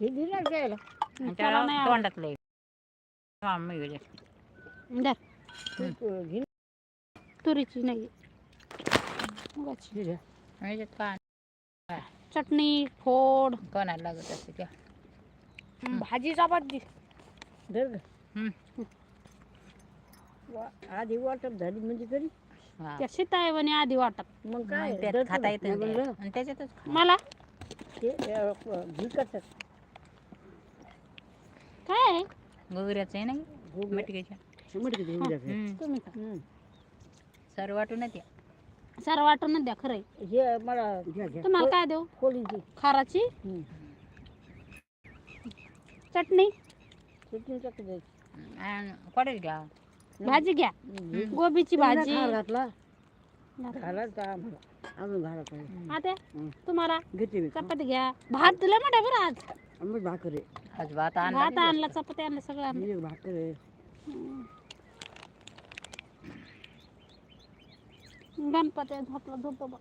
दिलं त्याला नाही आवडत. तोंडात लय मी गेले. दर तू घे तुरीची नाही मुगाची. दिलं ह्याच्यात का चटणी फोड कोणाला लागत असते त्या भाजी चपाती धर गं. हम्म. वा- आधी वाटप झाली म्हणजे तरी हा. त्या सीतायवणी आधी वाटत मग काय मग त्यात धर खाता. येतं नाही. आणि त्याच्यातच. मला ते अ, घी कसं काय आहे? गोगऱ्याचं आहे ना. मटकीच्या. तुम्ही खा. सर वाटून द्या. सारं वाटून द्या खरंय हे मला घ्या घ्या. तुम्हाला काय देऊ? कोळीची खाराची? हम्म. चटणी? द्यायची. आणि कोडेच घ्या. भाजी घ्या. हम्म. गोबीची भाजी. खार घातला घातली. घाला का आम्हाला अजून घाला पाहिजे आता हम्म. तुम्हाला घेते मी. चपाती घ्या. भात दिला म्हणा बरं आज. आम्ही भाकर आहे. आज भात आणला भात आणला चपाती आणलं सगळं आणलं. ही एक भाकर आहे. गणपती झोपला झोपतो बा.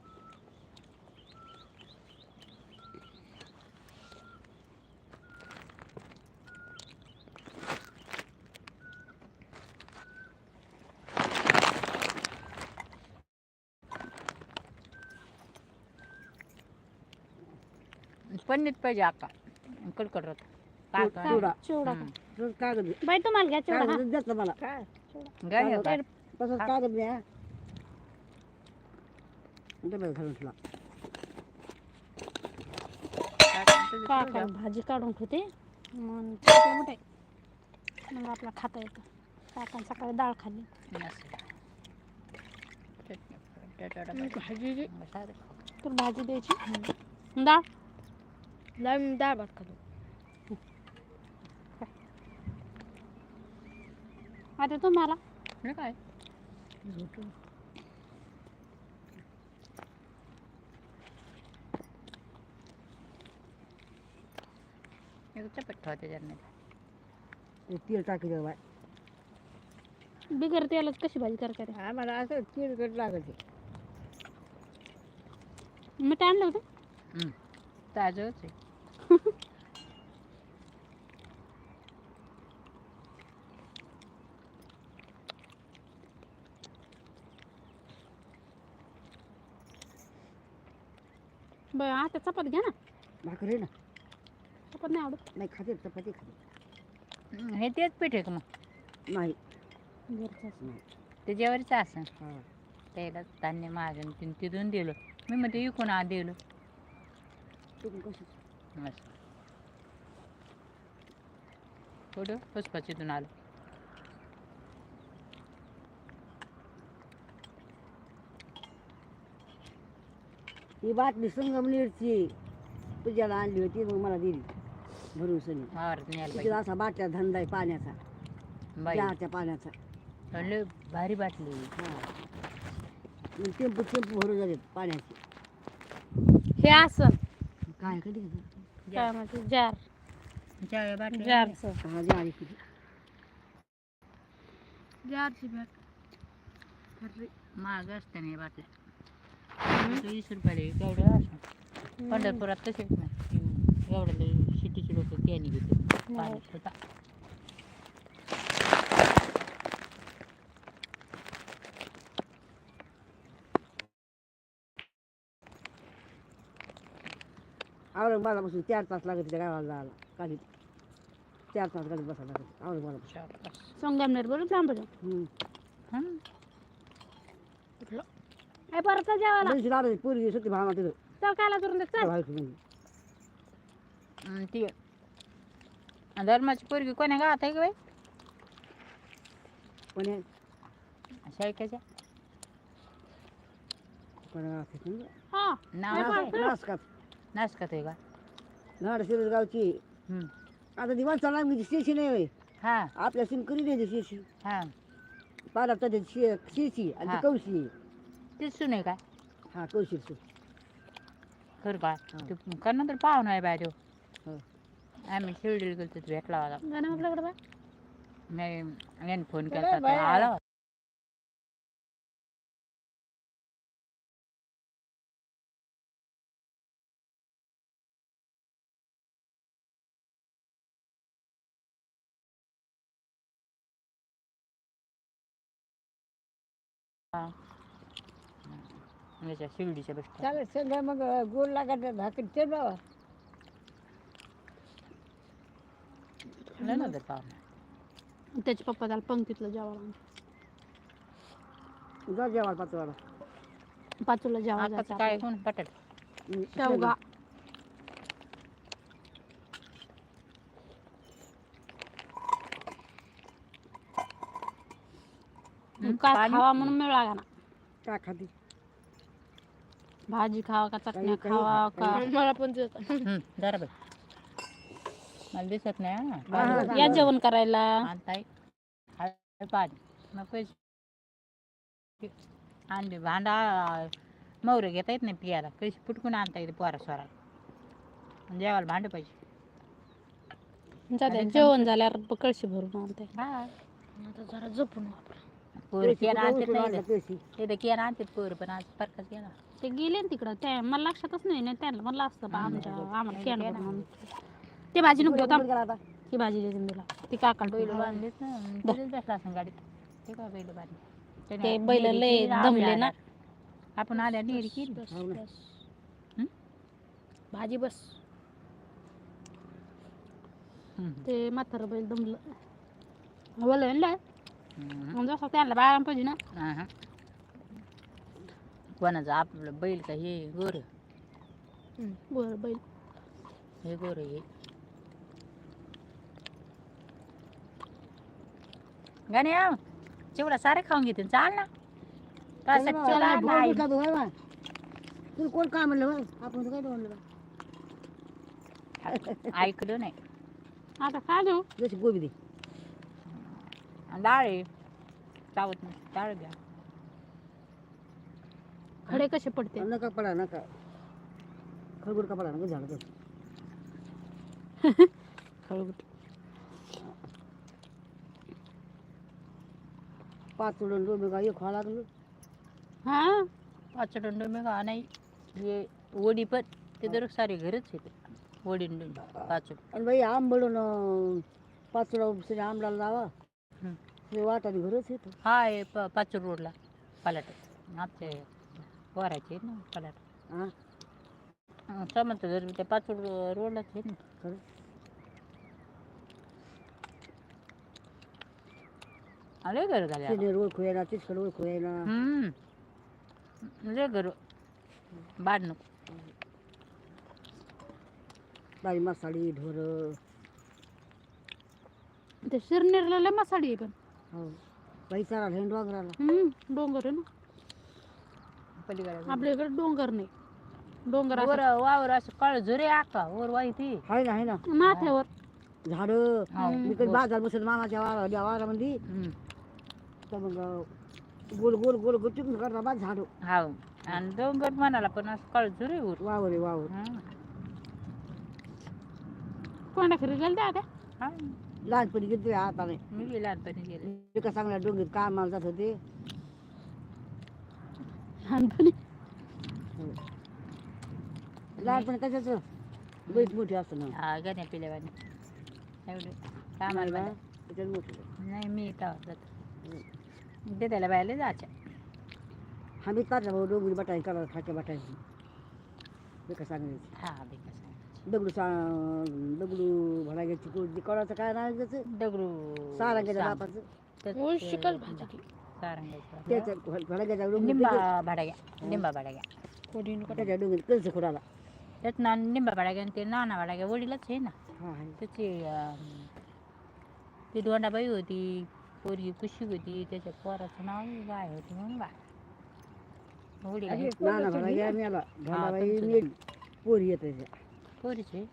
जास्त. पन्नीत पाहिजे अक्का कडकडत काय चिवडा. चिवडा. चिवडा हम्म. तसंच कागद आहे. बाई तुम्हाला घ्या चिवडा. कागद देत मला. काय घ्या घ्या. काय. तसंच कागद द्या. डब्यात घालून ठेवा. का का भाजी काढून ठेवते. मग चपाती मोठे मग आपला खाता येतं. काकान सकाळी डाळ खाल्ली. भाजी. तर भाजी द्यायची. डाळ. डाळ भात खातो आता तुम्हाला हे काय चपट ठेवा त्याच्यात नाही ते तेल टाकी बाय बिगर तेलात कशी भाजी करते आम्हाला असं तेल कट लागत आहे. मीठ आणलं होतं. ताजंच आहे बरं आता चपाती घ्या ना. भाकर ना. चपात नाही आवडत. नाही खाते चपाती खाते. हे तेच पीठ आहे का मग? नाही. ते जेवारीचं असं. हा. त्याला धान्य महाजन तिने तिथून दिलं. मी म्हणते विकून आ दिलं. तुम्ही कसं असं. थोडं पुष्पाच इथून आलं. ही बाटली संगमनेरची पूजाला आणली होती मग मला दिली. भरून सनी पाहिजे. असा बाटल्या धंदा आहे पाण्याचा. चहाच्या पाण्याचा. भारी बाटली. हा. टेम्पो टेम्पो भरून जाते पाण्याचे. हे असं. काय कधी? जार. चहा बाटली जारचं हा बॅग महाग असते नाही बाटल्या वीस रुपयाला केवढं असं. पंढरपुरात तसेच नाही एवढं सिटीचे लोक कॅनी घेते पाणी स्वतः औरंगाबादापासून चार तास लागत त्या गावाला जायला. गाडीत चार तास गाडीत बसायला लागत औरंगाबादापासून संगमनेर बरोबर लांब. हं? ए परत जेवायला. बरीचशी लाडू पूर्वी सती भावना तिथं. चल कायला करून दे चल. व्हायची म्हणजे अन ती धर्माची पोरगी कोण्या गावात आहे? का बाई शाळक्याच्या आहे? समजा. हा. नाव काय? पण- नासकात नाशकात आहे का? नाड गावची. हं. आता दिवाण चालणार म्हणजे शेशी नाही होय. हा. आपल्या सिम करी द्यायची शेशी. हा. पारा तर शे शेशी आणि ती हा. कौशी. चिरसून आहे काय हां कळशील सून खरं काय तू करणं तर पाहून आहे बाय तो हो. आम्ही शिर्डीला गेलो तू एकला आला गाणं आपल्याकडे बघ. नाही याने फोन केला होता, बाहेर आला होता. हा. याच्या शिर्डीच्या बस चालेल सगळं मग गोड लागायचं भाकरी ते बाबा. नाही ना तर पाहुणे त्याचे पप्पा त्याला पंक्तीतलं जेवायला आणतात. जा जेवायला पाचवाला. पाचूला जेवायला आता जायचं काय आपल्याला. कोण बटाट? शेवगा. काय पाणी? खावा म्हणून मिळ लागा ना. काय खाती? भाजी खावा का चटण्या खावा का? मला पण जरा बाई मला दिसत नाही हा. या जेवण करायला. आणताय हाय पाणी. आणले भांडा मोहरे घेता येत नाही पियाला. कशी पुटकून आणता येते पोरा स्वराला जेवायला भांडे पाहिजे. जाऊ द्या, आणि जेवण झाल्यावर कळशी भरून आणते. हा आता जरा जपून वापरा. पोरं केन आणतात नाही केन आणतात पोरं पण आज फरकच गेला ते गेले ना तिकडं. त्या मला लक्षातच नाही ना त्यांना. म्हणलं असतं बा आमच्या आम्हाला आणून. ते भाजी नको. ती भाजी देऊन दिला ती काकाला बैल बांधलेत ना. तिथेच बसला असं गाडीत. ते बैल बांधले. त्याने ते बैल नेरी लय दमले ना. आपण आल्या नेरी केली. हो. हं? भाजी बस. हं. ते म्हातारं बैल दमलं. बोल हं. जसं त्यांना बाळा पाहिजे ना. कोणाचं? आपलं बैल का हे गोर? बर बैल. हे गोर हे. गाणे आव चिवडा सारे खाऊन घेते चाल ना. तसा चिवडा नाही. तुला कोण काय म्हणलं बा? आपण तर काय म्हणलं बा? ऐकलं नाही. आता काय देऊ जशी गोबी दे. डाळ आहे. चावत नाही. डाळ घ्या. खडे कसे पडते? नका पडा नका. खळगुड का पडा? नका झालं तर खळगुट पाच उडून दोन बेगा एक खावा लागलं. हा? पाचडंड मी का नाही. हे वडी पण ते दर सारे घरच येते वडी पाचड आणि बाई आंबळून पाच उडा आंबळाला लावा. ते वाटाने घरच येतं हा आहे प पाचड रोडला पलाट. आमचे आहेत ना पलाट हा. समजतं जर त्या पाचड रोडलाच आहेत ना. खरं. आले घर झाले आता. सिनेर ओळखू येणार तिसकडे ओळखू येणार हम्म. लय घर. बाड नको. बाई मसाडी ढोर. ते शिरनेरला लय मसाडी आहे पण. हो. बाई चारा वागराला हम्म, डोंगर आहे ना. पलीकडे आपल्या इकडे डोंगर नाही. डोंगर वर असं वावर असं काळ झुरे आका वर वाईती आहे ना ना. माथ्यावर झाडं. हो. मी कधी बाजार बसत मामाच्या वारा वारामध्ये. हम्म. तर मग गोल गोल गोल गोल टिकून करता बा झाडं. हाव आणि डोंगर म्हणाला पण असं काळ झुरे वर. वावर आहे वावर. हं. कोणा खरी गेलं आता? हा. लहानपणी गेलतो आता नाही. मी बी लहानपणी गेले. एका चांगल्या डोंगरीत कामाला जात होते. लहानपणी लहानपणी कशाच? बैठ मोठी असतं ना. हा गण्या पिल्यावानी. एवढे कामाला बाया. त्याच्यात मोठी नाही मी इथं जात ते त्याला बायला जायच्या आम्ही तारचा भाऊ डोंगरी बटाई करा खाच्या बटायची एका सांगायची हा बे कसं दगडू सा दगडू भडाग्याची कोणती कळाचं काय नाव दगडू सारंगाच्या सांग. बापाचं. त्यात, शिकल अं, भाजी ती. सारंगाचं. त्याच्या भडाग्याच्या डोंगरी लिंबा भाड्या लिंबा भाड्या खोडाला त्यात ना लिंबा भाड्या ते नाना भाड्या वडीलच आहे ना हा त्याची अं, ती दोंडाबाई होती पोरगी कुशी होती त्याच्या पोराचं नाव काय होती म्हणून बा वडील आहे. नाना भडाग्या मेला भडाबाई तुमचं. मेली पोरी येत त्याच्या पोरीचे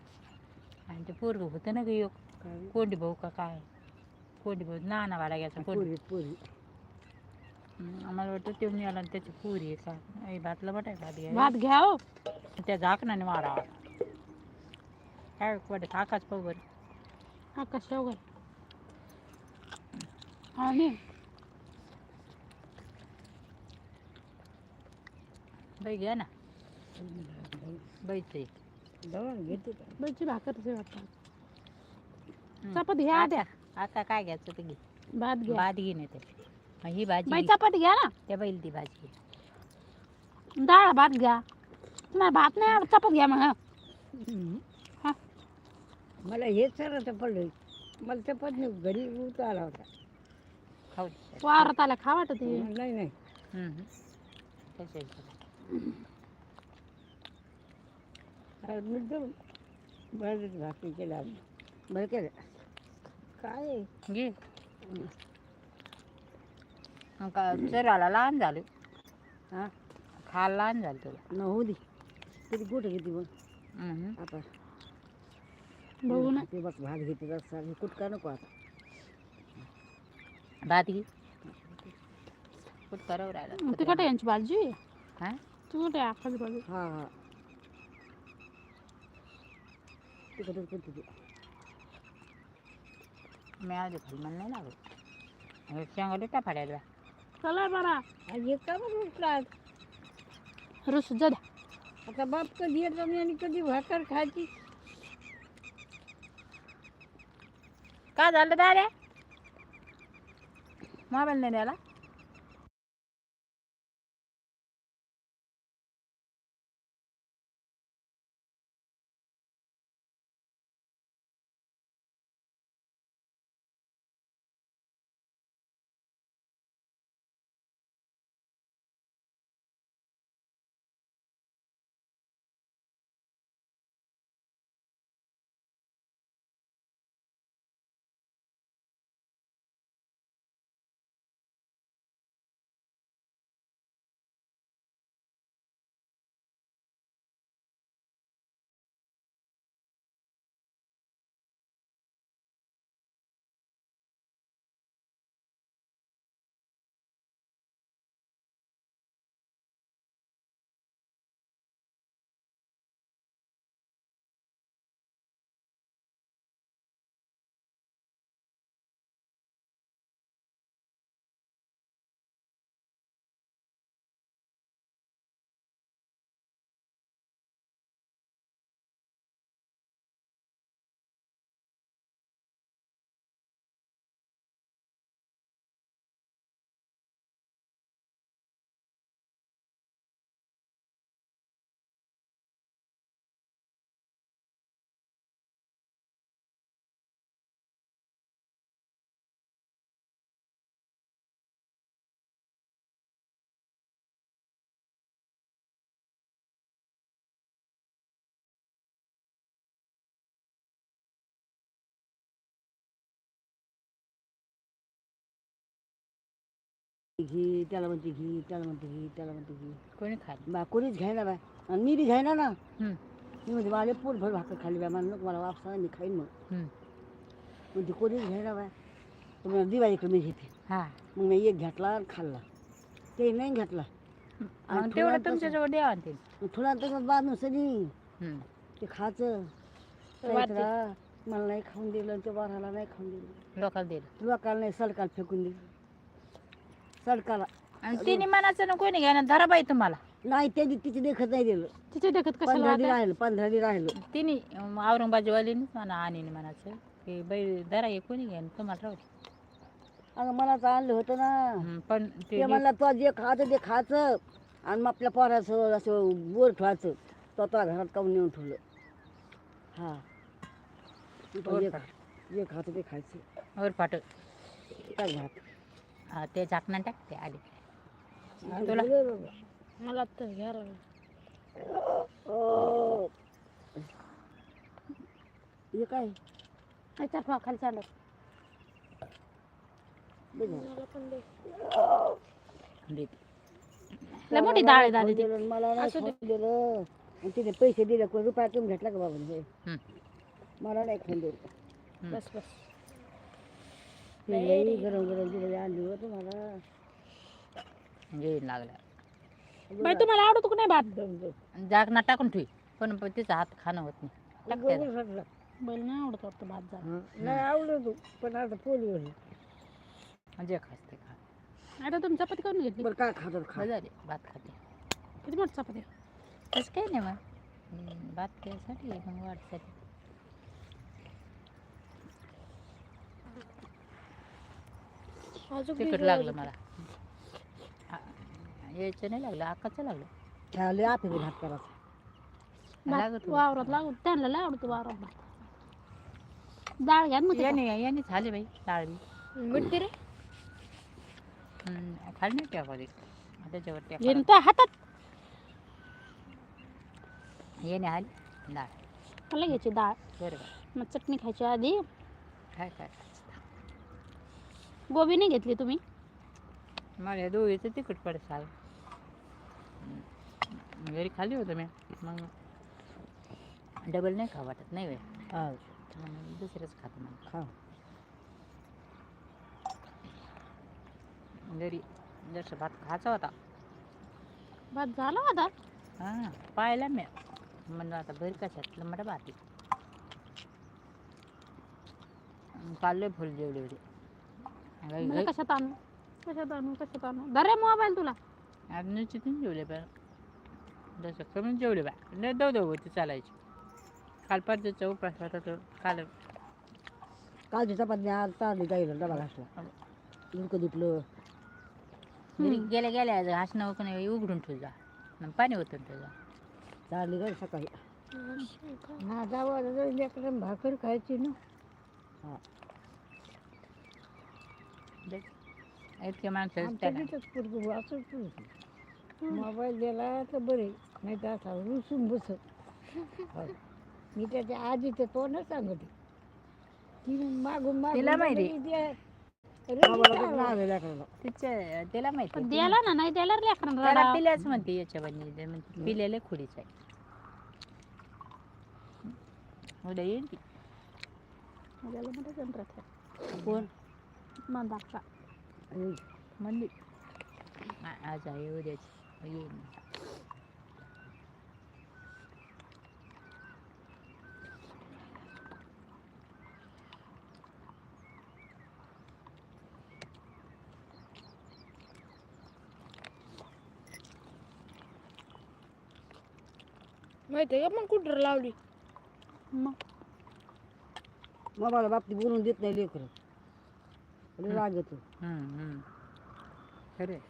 आणि ते पोरग होतं ना ग एक कोंडी भाऊ का काय कोंडी भाऊ नाना भाड्याचा कोंडी पोरी पोरी आम्हाला वाटतं ते मिळालं आणि त्याची पुरी आहे का? आई भातला बटाय भात घ्या भात घ्या हो. त्या झाकणाने मारा काय वाटत आकाश पाहू बरं. आकाश शेवगा आणि बाई घ्या ना. बाईचं का? बैची भाकर. चपाती घ्या द्या आता काय घ्यायचं ते घे. भात घ्या. भात घे नाही ते ही भाजी बाई चपाती घ्या ना त्या बैल ती भाजी डाळ भात घ्या तुम्हाला भात नाही आवडत चपात घ्या मग हं. हा. मला हेच सर पडलं मला चपात नाही घरी उत आला होता खाऊ दे. वावरात आल्या खा वाटत ते. नाही नाही हम्म. तसं आहे. अरे मुद्दाम बरं भाकरी केला बरं केलं काय घे का चराला लहान झालं. हा खायला लहान झालं तुला न होऊ दे. किती कुठं घेते मग हम्म. आता. बघू ना. ते बघ भात घेते रस्ता हे कुठका नको आता. भात घे. कुठ करावं राहिला? तिकट यांची भाजी? हा? तिकट आहे अख्खाची भाजी? हा हा. तिकडे करते ते? मी आधी खाली मला नाही लागत. शेंगा देता फाड्याला चला बरा. आणि हे का बरं उठला रस जा द्या आता बाप कधी येतो नाही आणि कधी भाकर खायची? काय झालं दादा मोबाईल नाही द्यायला घी त्याला म्हणते घी त्याला म्हणते घी त्याला म्हणते घी. कोणी खाली बा कोणीच घ्यायला बाय आणि मी बी घ्यायना ना. हम्म. मी म्हणजे मला पोट भर भाकर खाली बाय मला नको मला वापसा मी खाईन मग. हम्म. म्हणजे कोणीच घ्यायला बाय तर मला दिवाळीकडे मी घेते. हा. मग मी एक घेतला आणि खाल्ला. ते नाही घेतला. आणि थोडा तेवढं तसं- तुमच्याजवळ द्यावा ना ते मग थोडा तसंच सनी. हम्म. ते खायचं. मला नाही खाऊन दिलं आणि ते बाराला नाही खाऊन दिलं. लोकाला दिलं. लोकाला नाही सडकाला फेकून दिलं. सडकाला. आणि तिने मनाचं ना कोणी घ्या धरा बाई तुम्हाला. नाही त्यांनी तिची देखत नाही दिलं. तिथे देखत कशाला पंधरा दिन? राहिलं पंधरा दिन राहिलं. तिने औरंगाबादवालीनीच म्हणा आणि म्हणायचं की बाई धरा हे कोणी घ्या तुम्हाला राहू दे. अगं मला तर आणलं होतं ना. पण ते ते म्हणला तो जे खायचं ते खायचं. आणि मग आपल्या पोराचं असं बोर ठेवायचं. तो तो घरात काऊन नेऊन ठेवलं? हा. तू जे खा- जे खायचं ते खायचं. वर फाट. काय ते झाकणं टाक ते आली तुला? मला तर घ्या. हे काय? खा, खाली चालत. लय मोठी डाळ आहे दादी ती. खाऊन दिलं, मला नाही असू दे. खाऊन दिलं आणि तिने पैसे दिले कोण रुपया तुम्ही घेतला का बाबा हे. मला नाही खाऊन दिलं. बस बस. लई गरम गरम दिलेली आणली होतं मला घेईन लागला बाई तुम्हाला आवडतो का नाही भात? झाकणं टाकून ठेवी. पण पण तिचा हात खाणं होत नाही. बैल नाही आवडत वाटतं भात जा हं. नाही आवडत पण आता पोली होईल जे खास ते खा. आता तुम्ही चपाती करून घेतली. बरं काय खातात खा. बरं झाले भात खाते. किती मोठी चपाती? तसं काही नाही मग हम्म, भात त्यासाठी मग वाटसाठी तिखट लागलं मला. यायचं नाही लागलं आकाचं लागलं. खेळाले आपे हात करायचा. लागत भात होतं. वावरात लागू त्यांना लय आवडतो वावरात भात. डाळ घ्या ना मग याने याने झाले बाई डाळी मिळते रे खाली नाही त्याच्यावर त्या हातात याने आली डाळ. मला घ्यायची डाळ. बरोबर मग चटणी खायची आधी. काय काय गोबी नाही घेतली तुम्ही? मला दोघीचं तिखट पडत साल घरी खाली होतं मी. मग डबल नाही खा वाटत नाही वेळ हा. मग दुसरंच खातो मग खा घरी जसं भात खायचा होता. भात झाला आता हां पाहिला मी. म्हणलं आता घरी कशात लंबडा भात. काल फुल जेवढे होते. मला कशात आणू? कशात आणू कशात आणू? धरे मोबाईल तुला. आज निश्चितून जेवले बा जसं कमी जेवले बा. लय दव दव होती चालायची. काल पाचचा उपास होता. तो काल कालची चपाती आज चालली जाईल डबा घासला. उडकं दुखलं घरी गेल्या गेल्या घासणं वगैरे उघडून ठेवजा आणि पाणी होतं त्याचा चालली काय सकाळी. माझा भाकर खायची ना. इतके माणसं त्याला? मोबाईल दिला तर बरे नाही तर असा रुसून बसत. मी त्याच्या आधी तर तो न सांगत. ती मागून तिला माहिती. तिच्या त्याला माहिती. द्यायला ना नाही द्यायला त्याला लेकरांना पिल्याच म्हणते याच्या बनी म्हणते पिल्याला खुडीच आहे. उद्या येईल ती. कोण? मंदारचा. आणि म्हणली आ- आज आहे उद्याची येईल माहिती आहे का पण कुठं लावली मग मोबाईल बाबतीत बोलून देत नाही लेकर राग येतो. हम्म, हम्म. खरं.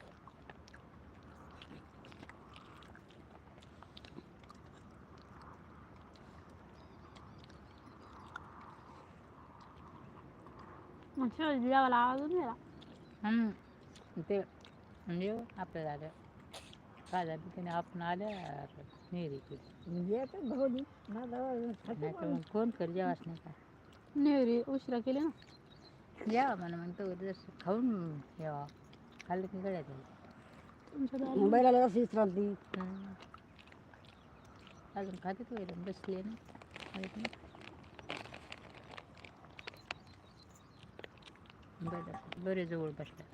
ते म्हणजे आपलं झालं. काय झालं त्याने आपण आल्या नाही रे नाही तर मग फोन कर जेवास नाही का? नाही रे उशिरा केली ना? जेवा म्हणा मग तो जसं खाऊन जेवा खाल्लं की गळ्यात येईल. तुमच्या दारी. मोबाईलला जशी विश्रांती हम्म. अजून खाते तू एकदम बसले ना माहीत नाही. बरं बरे जवळ बसल्या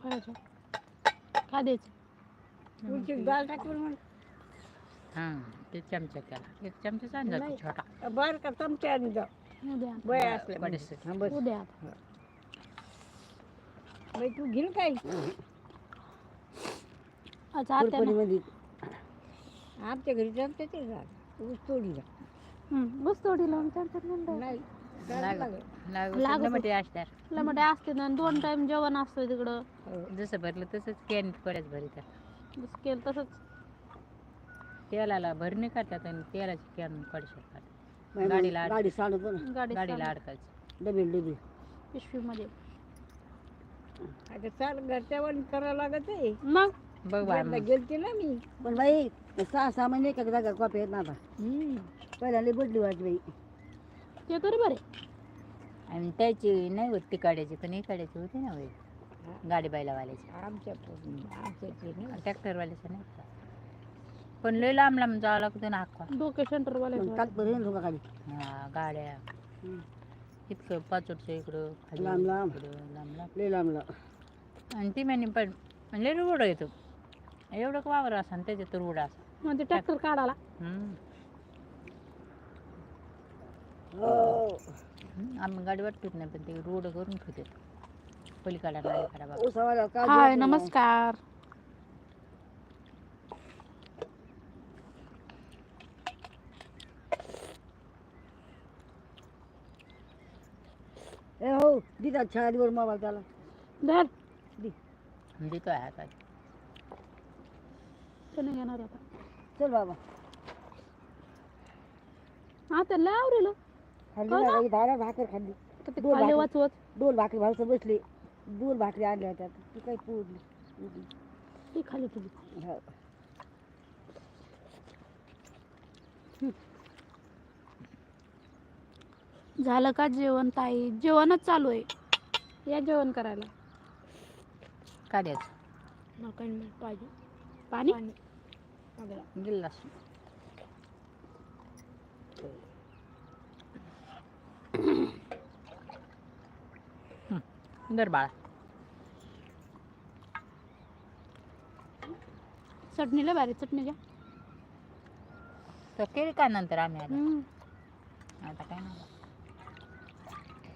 खायचं. काय द्यायचं डाळ टाकून हां ते चमचा त्याला एक चमचा आणला तू छोटा. बाहेर का चमचे आणि जा उद्या बरेचसे. उद्या बाई तू घेईन काय? अच्छा ना. आमच्या घरी जमते ते झाड ऊस तोडी जा हम्म, बस थोडी लावून त्यांच्यात. नाही लागत. लमटे असणार असते ना दोन टाइम जेवण असतं तिकडं. जसं भरलं तसंच कॅन पडत भरी त्या जसं केलं तसंच. तेलाला भरणी करतात आणि तेलाची कॅन पडशात गाडी गाडीला आड- गाडी सांडतो ना गाडी गाडीला अडकायचं डबे डबे पिशवीमध्ये. आता चाल घरच्यावर करावं लागत आहे. मग? बघ बा मग. गेलते ना मी. पण बाई सहा सहा महिने एका जागा कॉपी येत ना आता. पहिल्यांदा बदली व्हायची बाई. ते तरी बरे आणि त्याची नाही होत ती काढायची पण ही काढायची होती ना होईल गाडी बैलावाल्याची आमच्या आमच्या ट्रॅक्टरवाल्याचं नाही का पण लय लांब लांब जावं लागतं ना हाकवा डोके सेंटर वाले खाली. हा, गाड्या. इतकं पाचोटचं इकडं खाली लांब लांब. इकडं, लांब लांब. लय लांब लांब. आणि ती म्हणे पण लय रोड येतो. एवढं का वावर असा त्याच्यात रोड असा म्हणजे ट्रॅक्टर काढायला. हम्म. हो. हम्म, आम्ही गाडी वाटतोच नाही पण ते रोड करून ठेवते पलीकडा नालीकडा बाबा उसावाला काय हाय नमस्कार हो दिदा छाडीवर मोबाईल त्याला धर. देतो आहे हातात त्याने घेणार आता. चल बाबा. हा त्याला आवरेल खाल्ली हो ना? ना. दादा भाकर खाल्ली. तर ते दोन खाली भाकरी. वाचवत. दोन भाकरी भावचं बसले. दोन भाकरी आणल्या होत्या. ती काही पोरली. ती खाली तुझी हो. झालं का जेवण ताई? जेवणच चालू आहे. या जेवण करायला. मला काही नाही पाहिजे. पाणी? गिल्लास दर बाळा. चटणीला भारी चटणी घ्या. तर केली का नंतर आम्ही आलो हम्म. आता काय नाही.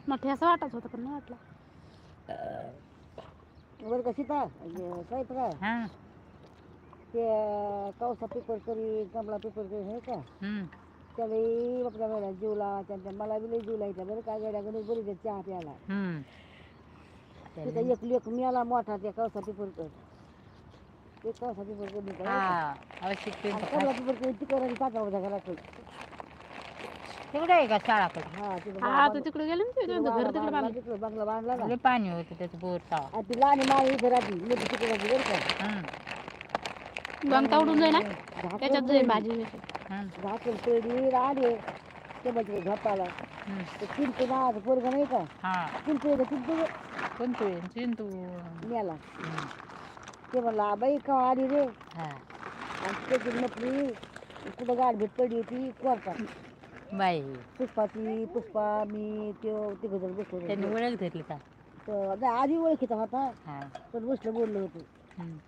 मोठे असं वाटत होतं पण नाही वाटलं. बरं का सीता? काय काय? हां. ते कौसा पेपर करी कमला पेपर करी हे का? हम्म. त्याला आपल्या वेळा जीवला त्यांच्या मला बी लई जीव लायचा बरं काय गड्या गणित बरी ते चहा प्यायला. हम्म. तिथं एक लेख मिळाला मोठा त्या कौसा पेपर कर. ते कौसा पेपर करून हा आवश्यक ते कमला पेपर करून तिकडे टाका होता घरात तिकडे आहे का शाळाकडे? हा तिथं हा आता तिकडे गेले ना ते तिकडं त्यांचं घर बांगला तिकडे बांधला, बांधलं तिकडं बंगला बांधला ना लय पाणी होतं त्याचं बोर तावा. आणि ती लहान माळी इथं राहते मोठी तिकडे राहते बरं का. हम्म. गंगता उडून जाईल ना. झाकण त्याच्यात जाईल पडली. भाजी हम्म. झाकण पडली आले ते म्हणजे झोपाला हम्म. ते चिंटू नावाचं पोरगं नाही का? हा. चिंटू येतं चिंटू? कोणतो चिंतू मेला. हम्म. ते म्हणला बाई का आली रे. हा. आणि त्याची म्हटली कुठं गाठ भेट पडली होती कोरता बाई. पुष्पाची पुष्पा मी त्यो तिघ जण बसलो त्यांनी. ओळख धरली का? तर नाही, आधी ओळखीचा होता हा. पण बसलं बोललो होतो. हम्म.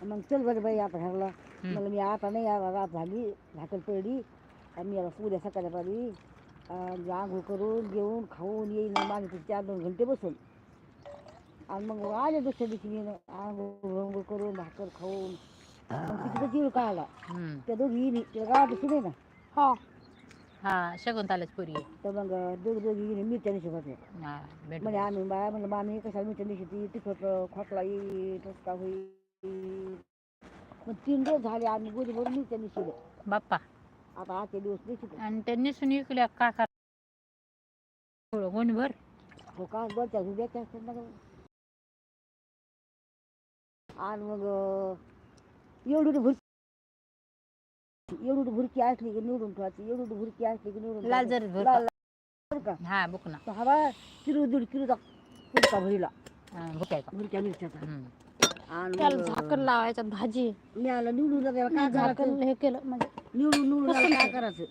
मग चल बरं बाई आता घरला हम्म. मला मी आता नाही आता रात झाली भाकर पडली. आणि मी आता उद्या सकाळच्या पारी आणि आंघोळ करून जेवून खाऊन येईन माझे चार दोन घंटे बसून. आणि मग आले दुसऱ्या दिवशी मी आंघोळ आंघोळ करून भाकर खाऊन मग तिथे जीव काढला. हम्म. त्या दोघी येईन तिला गावात सुने ना. हो. हा शकुंतलाच पुरी. तर मग दोघी दोघी येईन मी त्याने शिकवते हा भेट म्हणजे आम्ही बाया म्हणलं मामी कशाला मिठ्या दिवशी तिखट खोकला येईल टसका होईल मग तीन दिवस झाले आम्ही गोदी भरून मी त्यांनी शिकलो बाप्पा. आता आजचे दिवस नाही आणि त्यांनी सुनी विकल्या का का थोडं गोणीभर. हो का? दिवस द्यायचे असतात ना गं. आणि मग एवढी भुरकी एवढी भुरकी असली की निवडून ठेवायची एवढी भुरकी असली की निवडून लाल ठेवायची. जरी भर लाल- लाल का हा बुक ना. हवा किलो दीड किलोचा पुरका भरीला. हा, भुरक्या मिरच्याचा. हम्म. आणि त्याला मग, झाकण लावायच्यात भाजी. मी आला निवडून काय झाकण करायचं? हे केलं म्हणजे निवडून निवडून काय करायचं?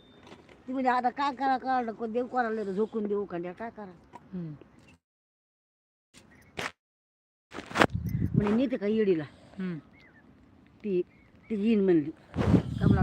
ती म्हणजे आता काय करा कळलं देव कोणाला तर झोकून देऊ का? काय करा? हम्म. म्हणजे नेते का येडीला? हम्म. ती ती येईन म्हणली. कमला